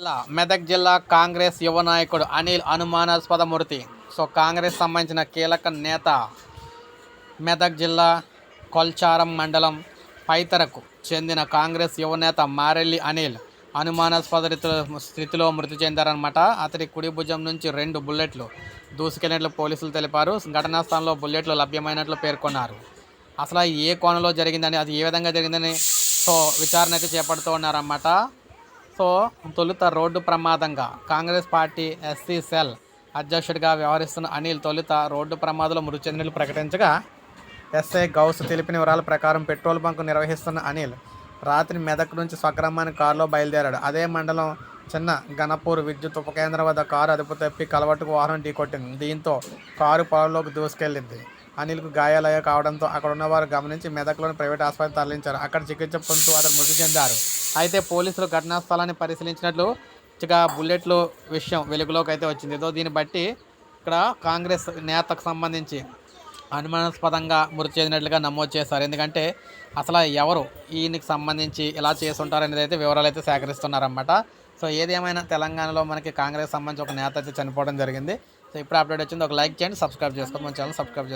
జిల్లా మెదక్ జిల్లా కాంగ్రెస్ యువ నాయకుడు అనిల్ అనుమానాస్పద మృతి సో కాంగ్రెస్ సంబంధించిన కీలక నేత మెదక్ జిల్లా కొల్చారం మండలం పైతరకు చెందిన కాంగ్రెస్ యువ నేత మారెల్లి అనిల్ అనుమానాస్పద రీతిలో స్థితిలో మృతి చెందారనమాట అతడి కుడి భుజం నుంచి రెండు బుల్లెట్లు దూసుకెళ్ళినట్లు పోలీసులు తెలిపారు. ఘటనా స్థలంలో బుల్లెట్లు లభ్యమైనట్లు పేర్కొన్నారు. అసలు ఏ కోణంలో జరిగిందని అది ఏ విధంగా జరిగిందని సో విచారణ అయితే చేపడుతూ ఉన్నారన్నమాట. సో తొలుత రోడ్డు ప్రమాదంగా కాంగ్రెస్ పార్టీ ఎస్సీ సెల్ అధ్యక్షుడిగా వ్యవహరిస్తున్న అనిల్ తొలుత రోడ్డు ప్రమాదంలో మృతి చెందినట్లు ప్రకటించగా ఎస్ఐ గౌస్ తెలిపిన వివరాల ప్రకారం పెట్రోల్ బంక్ నిర్వహిస్తున్న అనిల్ రాత్రి మెదక్ నుంచి స్వగ్రామానికి కారులో బయలుదేరాడు. అదే మండలం చిన్న గణపూర్ విద్యుత్ ఉపకేంద్రం వద్ద కారు అదుపు తప్పి కలవట్టుకు వాహనం ఢీకొట్టింది. దీంతో కారు పొలంలోకి దూసుకెళ్ళింది అనిల్కు గాయాలయ్య కావడంతో అక్కడ ఉన్నవారు గమనించి మెదక్లోని ప్రైవేట్ ఆసుపత్రి తరలించారు. అక్కడ చికిత్స పొందుతూ అతను మృతి చెందారు. అయితే పోలీసులు ఘటనా స్థలాన్ని పరిశీలించినట్లు ఇక బుల్లెట్లు విషయం వెలుగులోకి అయితే వచ్చింది. ఏదో దీన్ని బట్టి ఇక్కడ కాంగ్రెస్ నేతకు సంబంధించి అనుమానాస్పదంగా మృతి చెందినట్లుగా నమోదు చేశారు. ఎందుకంటే అసలు ఎవరు ఈయనకి సంబంధించి ఎలా చేస్తుంటారనేది అయితే వివరాలు అయితే సేకరిస్తున్నారన్నమాట. సో ఏది ఏమైనా తెలంగాణలో మనకి కాంగ్రెస్ సంబంధించి ఒక నేత అయితే చనిపోవడం జరిగింది. సో ఇప్పుడు అప్డేట్ వచ్చింది. ఒక లైక్ చేయండి సబ్స్క్రైబ్ చేసుకోండి. మన ఛానల్ సబ్స్క్రైబ్ చేసుకోండి.